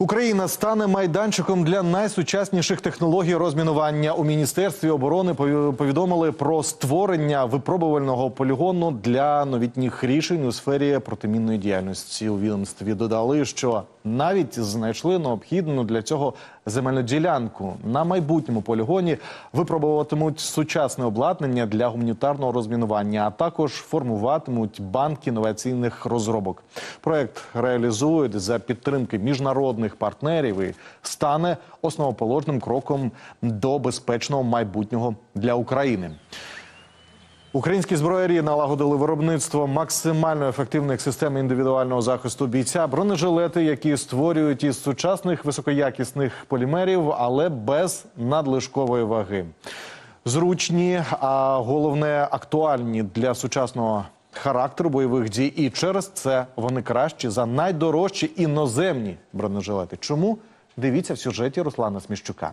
Україна стане майданчиком для найсучасніших технологій розмінування. У міністерстві оборони пові- повідомили про створення випробувального полігону для новітніх рішень у сфері протимінної діяльності. У відомстві додали, що навіть знайшли необхідну для цього земельну ділянку. На майбутньому полігоні випробуватимуть сучасне обладнання для гуманітарного розмінування, а також формуватимуть банк інноваційних розробок. Проект реалізують за підтримки міжнародних партнерів і стане основоположним кроком до безпечного майбутнього для України. Українські зброярі налагодили виробництво максимально ефективних систем індивідуального захисту бійця, бронежилети, які створюють із сучасних високоякісних полімерів, але без надлишкової ваги. Зручні, а головне актуальні для сучасного характеру бойових дій. І через це вони кращі за найдорожчі іноземні бронежилети. Чому? Дивіться в сюжеті Руслана Сміщука.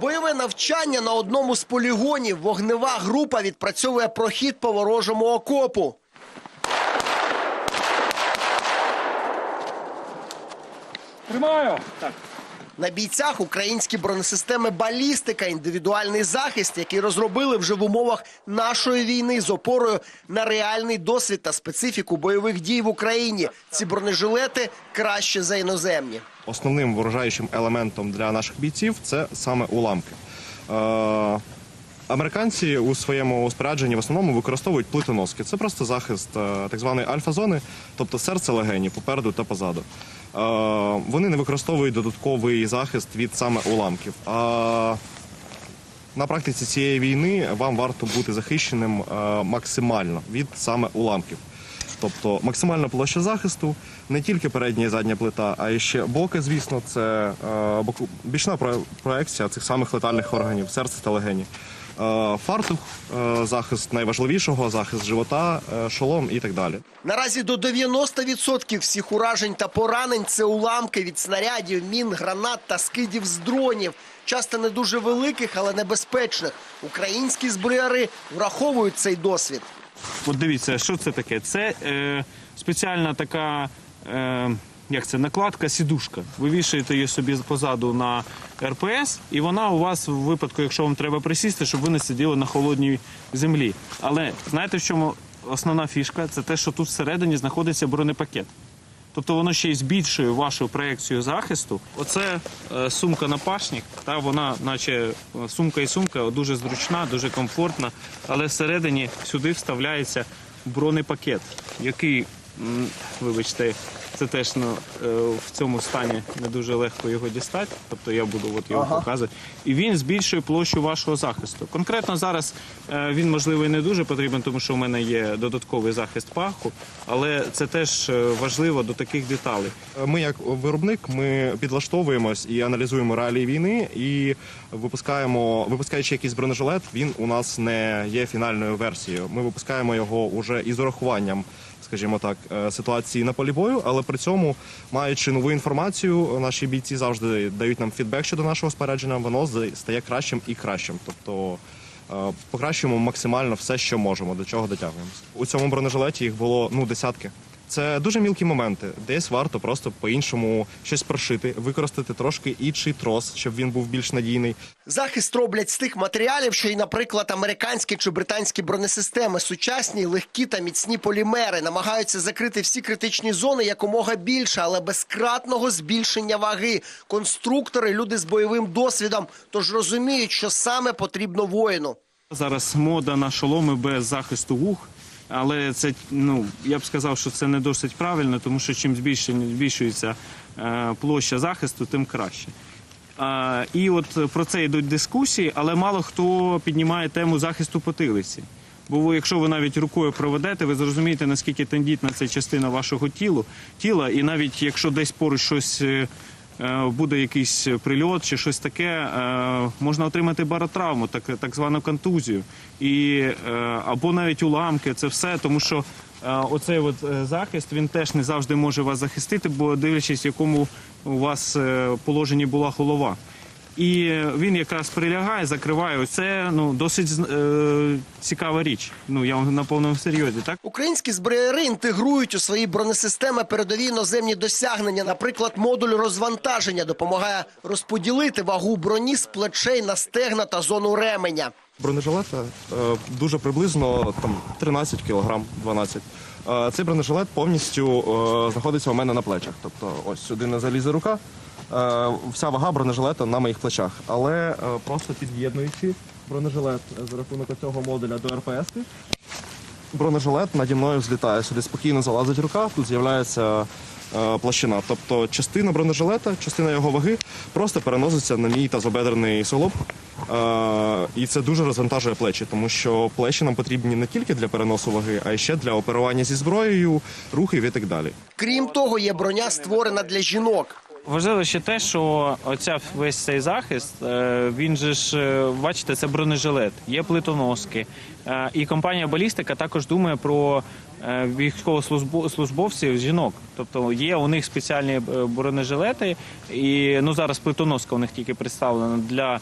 Бойове навчання на одному з полігонів. Вогнева група відпрацьовує прохід по ворожому окопу. Тримаю! Так. На бійцях українські бронесистеми балістика, індивідуальний захист, який розробили вже в умовах нашої війни з опорою на реальний досвід та специфіку бойових дій в Україні. Ці бронежилети краще за іноземні. Основним вражаючим елементом для наших бійців це саме уламки. Е, Американці у своєму спорядженні в основному використовують плитоноски. Це просто захист е, так званої альфа-зони, тобто серце легені попереду та позаду. Е, Вони не використовують додатковий захист від саме уламків. А на практиці цієї війни вам варто бути захищеним е, максимально від саме уламків. Тобто максимальна площа захисту, не тільки передня і задня плита, а і ще боки, звісно, це е, бічна про- проекція цих самих летальних органів, серця та легені. Е, фартух, е, захист найважливішого, захист живота, е, шолом і так далі. Наразі до 90% всіх уражень та поранень це уламки від снарядів, мін, гранат та скидів з дронів. Часто не дуже великих, але небезпечних. Українські зброяри враховують цей досвід. От дивіться, що це таке? Це е, спеціальна така. Е, як це накладка, сідушка. Ви вішаєте її собі позаду на РПС, і вона у вас в випадку, якщо вам треба присісти, щоб ви не сиділи на холодній землі. Але знаєте, в чому основна фішка? Це те, що тут всередині знаходиться бронепакет. Тобто воно ще й збільшує вашу проекцію захисту. Оце е, сумка напашник, та вона, наче сумка і сумка, дуже зручна, дуже комфортна, але всередині сюди вставляється бронепакет, який, м, вибачте, це теж ну, е, в цьому стані не дуже легко його дістати. Тобто я буду от його показувати. І він збільшує площу вашого захисту. Конкретно зараз е, він можливо і не дуже потрібен, тому що в мене є додатковий захист паху, але це теж е, важливо до таких деталей. Ми, як виробник, ми підлаштовуємось і аналізуємо реалії війни і випускаємо, випускаючи якийсь бронежилет, він у нас не є фінальною версією. Ми випускаємо його уже із урахуванням, скажімо так, е, ситуації на полі бою, але при цьому, маючи нову інформацію, наші бійці завжди дають нам фідбек щодо нашого спорядження. Воно стає кращим і кращим. Тобто е, покращуємо максимально все, що можемо, до чого дотягуємося. У цьому бронежилеті їх було ну десятки. Це дуже мілкі моменти. Десь варто просто по-іншому щось прошити, використати трошки інший трос, щоб він був більш надійний. Захист роблять з тих матеріалів, що й, наприклад, американські чи британські бронесистеми, сучасні, легкі та міцні полімери намагаються закрити всі критичні зони якомога більше, але без кратного збільшення ваги. Конструктори, люди з бойовим досвідом, тож розуміють, що саме потрібно воїну. Зараз мода на шоломи без захисту вух. Але це ну я б сказав, що це не досить правильно, тому що чим збільшується е, площа захисту, тим краще. І от про це йдуть дискусії, але мало хто піднімає тему захисту потилиці. Бо ви, якщо ви навіть рукою проведете, ви зрозумієте, наскільки тендітна це частина вашого тіла, і навіть якщо десь поруч щось е, буде якийсь прильот чи щось таке, е, можна отримати баротравму, так, так звану контузію, і, е, або навіть уламки, це все, тому що е, оцей от е, захист він теж не завжди може вас захистити, бо дивлячись, в якому у вас е, положенні була голова. І він якраз прилягає, закриває. Це ну досить е, цікава річ. Ну я вам на повному серйозі, так. Українські зброяри інтегрують у свої бронесистеми передові іноземні досягнення. Наприклад, модуль розвантаження допомагає розподілити вагу броні з плечей на стегна та зону ременя. Бронежилета е, дуже приблизно там 13 кг, 12 Е, Цей бронежилет повністю е, знаходиться у мене на плечах. Тобто, ось сюди не залізе рука. Е, Вся вага бронежилета на моїх плечах. Але е, просто під'єднуючи бронежилет за рахунок цього модуля до РПС, бронежилет наді мною злітає. Сюди спокійно залазить рука, тут з'являється е, площина. Тобто частина бронежилета, частина його ваги просто переноситься на мій тазобедрений суглоб. Е, і це дуже розвантажує плечі, тому що плечі нам потрібні не тільки для переносу ваги, а й ще для оперування зі зброєю, рухів і так далі. Крім того, є броня створена для жінок. Важливо ще те, що оця весь цей захист, е, він же ж, е, бачите, це бронежилет, є плитоноски. Е, І компанія Балістика також думає про військовослужбовців жінок. Тобто є у них спеціальні бронежилети, і ну зараз плитоноска у них тільки представлена для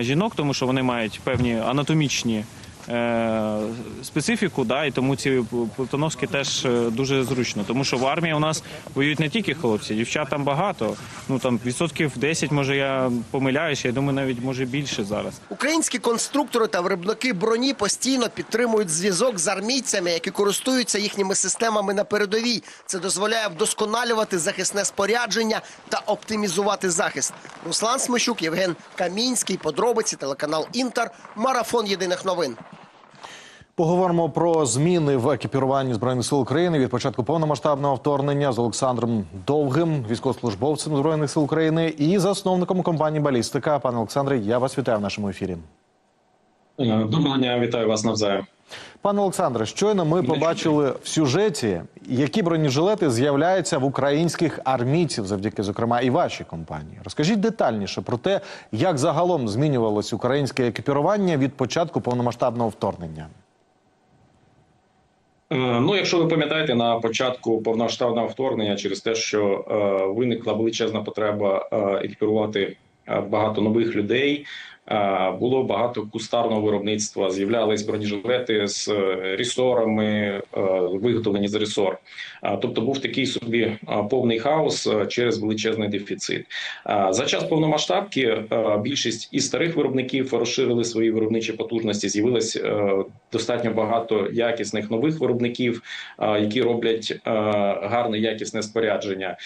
жінок, тому що вони мають певні анатомічні. Е, Специфіку, да, і тому ці плитоноски теж е, дуже зручно. Тому що в армії у нас воюють не тільки хлопці, дівчат там багато. Ну там відсотків 10, може я помиляюся, я думаю, навіть може більше зараз. Українські конструктори та виробники броні постійно підтримують зв'язок з армійцями, які користуються їхніми системами на передовій. Це дозволяє вдосконалювати захисне спорядження та оптимізувати захист. Руслан Смещук, Євген Камінський. Подробиці телеканал Інтер. Марафон єдиних новин. Поговоримо про зміни в екіпіруванні збройних сил України від початку повномасштабного вторгнення з Олександром Довгим, військовослужбовцем збройних сил України і засновником компанії Балістика. Пане Олександре, я вас вітаю в нашому ефірі. Е, Доброго дня, вітаю вас навзаєм. Пане Олександре, щойно ми побачили в сюжеті, які бронежилети з'являються в українських армійців, завдяки зокрема і вашій компанії. Розкажіть детальніше про те, як загалом змінювалось українське екіпірування від початку повномасштабного вторгнення. Е, Ну, якщо ви пам'ятаєте, на початку повноштабного вторгнення через те, що е, виникла величезна потреба е, екіпірувати багато нових людей. Е, Було багато кустарного виробництва, з'являлись бронежилети з е, рісорами, е, виготовлені з рісор. Тобто був такий собі повний хаос через величезний дефіцит. За час повномасштабки більшість і старих виробників розширили свої виробничі потужності. З'явилось достатньо багато якісних нових виробників, які роблять гарне якісне спорядження.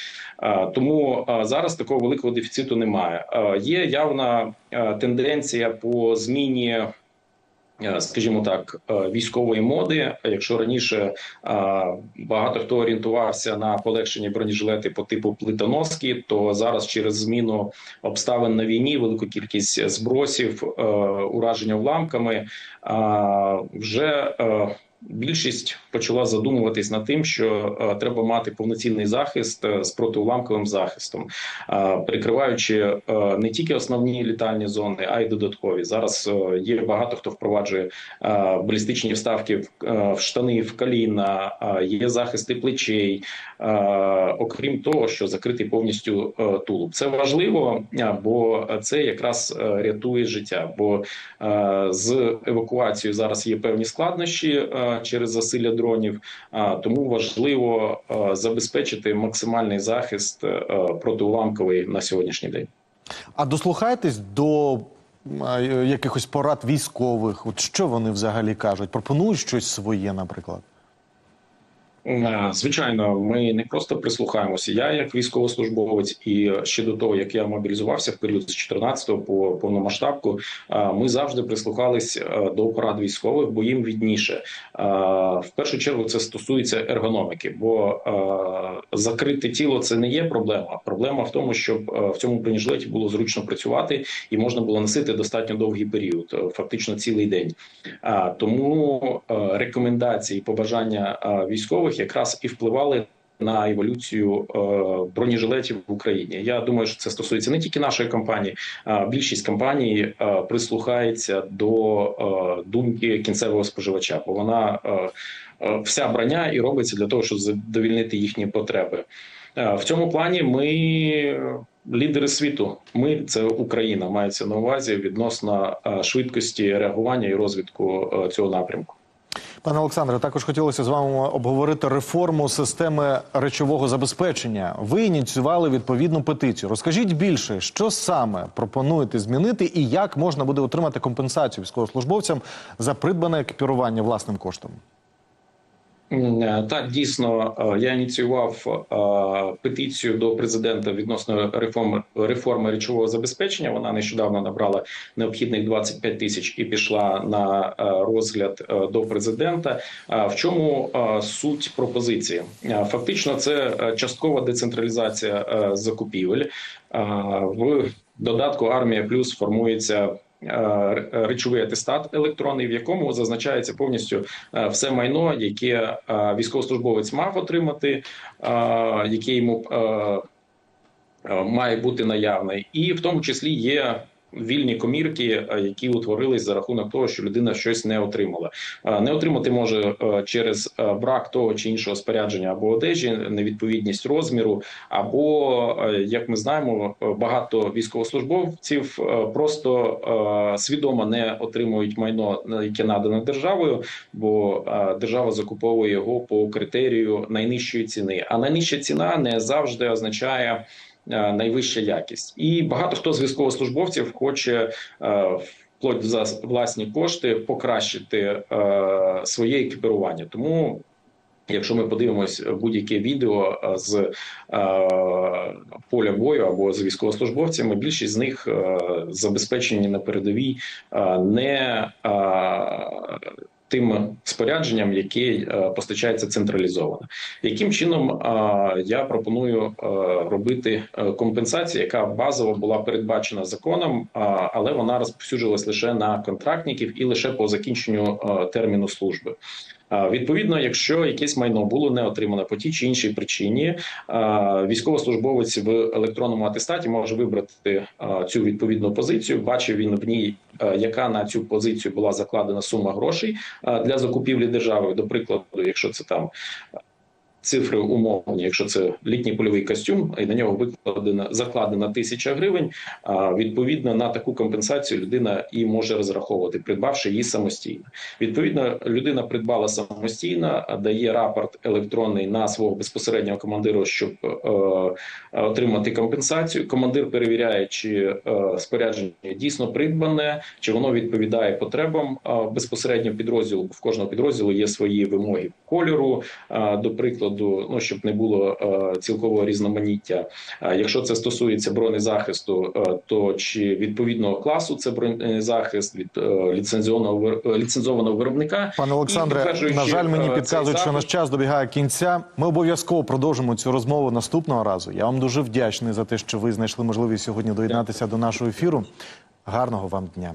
Тому зараз такого великого дефіциту немає. Є явна тенденція по зміні. е, Скажімо так, е, військової моди. Якщо раніше е, багато хто орієнтувався на полегшені бронежилети по типу плитоноски, то зараз через зміну обставин на війні, велику кількість збросів, е, ураження уламками, е, вже е, більшість почала задумуватись над тим, що е, треба мати повноцінний захист е, з протиуламковим захистом, е, прикриваючи е, не тільки основні літальні зони, а й додаткові. Зараз е, є багато хто впроваджує е, балістичні вставки в, е, в штани, в коліна, е, є захисти плечей, е, окрім того, що закритий повністю е, тулуб. Це важливо, е, бо це якраз е, рятує життя. Бо е, з евакуацією зараз є певні складнощі е, через засилля дронів, тому важливо забезпечити максимальний захист е, протиуламковий на сьогоднішній день. А дослухаєтесь до якихось порад військових? От що вони взагалі кажуть? Пропонують щось своє, наприклад. Е, Звичайно, ми не просто прислухаємося. Я, як військовослужбовець, і ще до того, як я мобілізувався в період з 14 по повномасштабку, е, ми завжди прислухались е, до порад військових, бо їм відніше. В першу чергу це стосується ергономіки, бо закрите тіло це не є проблема. Проблема в тому, щоб в цьому бронежилеті було зручно працювати і можна було носити достатньо довгий період, фактично цілий день. Тому рекомендації, побажання е, військових якраз і впливали. На еволюцію е, бронежилетів в Україні я думаю, що це стосується не тільки нашої компанії, а більшість компаній е, прислухається до е, думки кінцевого споживача, бо вона вся броня і робиться для того, щоб задовільнити їхні потреби. В цьому плані ми лідери світу. Ми це Україна, мається на увазі відносно швидкості реагування і розвитку цього напрямку. Пане Олександре, також хотілося з вами обговорити реформу системи речового забезпечення. Ви ініціювали відповідну петицію. Розкажіть більше, що саме пропонуєте змінити і як можна буде отримати компенсацію військовослужбовцям за придбане екіпірування власним коштом? Е, Так, дійсно, е, я ініціював е, петицію до президента відносно реформи реформи речового забезпечення. Вона нещодавно набрала необхідних 25 тисяч і пішла на розгляд до президента. В чому суть пропозиції? Фактично, це часткова децентралізація закупівель. В додатку Армія Плюс формується. Е, Речовий атестат електронний, в якому зазначається повністю е, все майно, яке е, військовослужбовець мав отримати, е, яке йому е, е, має бути наявний, і в тому числі є. Вільні комірки, е, які утворились за рахунок того, що людина щось не отримала. Е, Не отримати може е, через брак того чи іншого спорядження або одежі, невідповідність розміру, або як ми знаємо, багато військовослужбовців просто свідомо не отримують майно, яке надано державою, бо держава закуповує його по критерію найнижчої ціни. А найнижча ціна не завжди означає. Е, Найвища якість, і багато хто з військовослужбовців хоче е, вплоть за власні кошти покращити е, своє екіпірування. Тому Якщо ми подивимось будь-яке відео з е, поля бою або з військовослужбовцями, більшість з них е, забезпечені на передовій е, не е, тим спорядженням, яке постачається централізовано. Яким чином е, я пропоную е, робити е, компенсацію, яка базово була передбачена законом, але вона розповсюджилась лише на контрактників і лише по закінченню терміну служби. Відповідно, якщо якесь майно було не отримано по тій чи іншій причині, військовослужбовець в електронному атестаті може вибрати цю відповідну позицію. Бачив він в ній, е, яка на цю позицію була закладена сума грошей для закупівлі держави. До прикладу, якщо це там. Цифри умовні, якщо це літній польовий костюм, і на нього викладена закладена тисяча гривень. а, Відповідно на таку компенсацію людина і може розраховувати, придбавши її самостійно. Відповідно, людина придбала самостійно, дає рапорт електронний на свого безпосереднього командира, щоб е, е, отримати компенсацію. Командир перевіряє, чи е, спорядження дійсно придбане, чи воно відповідає потребам е, безпосередньо підрозділу. В кожного підрозділу є свої вимоги кольору, е, до прикладу, ну щоб не було е, цілкового різноманіття. Е, Якщо це стосується бронезахисту, е, то чи відповідного класу це бронезахист від ліцензіонного е, ліцензованого виробника. Пане Олександре, на жаль, мені підказують, що наш час добігає кінця. Ми обов'язково продовжимо цю розмову наступного разу. Я вам дуже вдячний за те, що ви знайшли можливість сьогодні доєднатися до нашого ефіру. Гарного вам дня.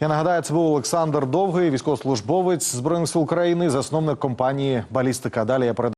Я нагадаю, це був Олександр Довгий, військовослужбовець Збройних сил України, засновник компанії Балістика. Далі я передаю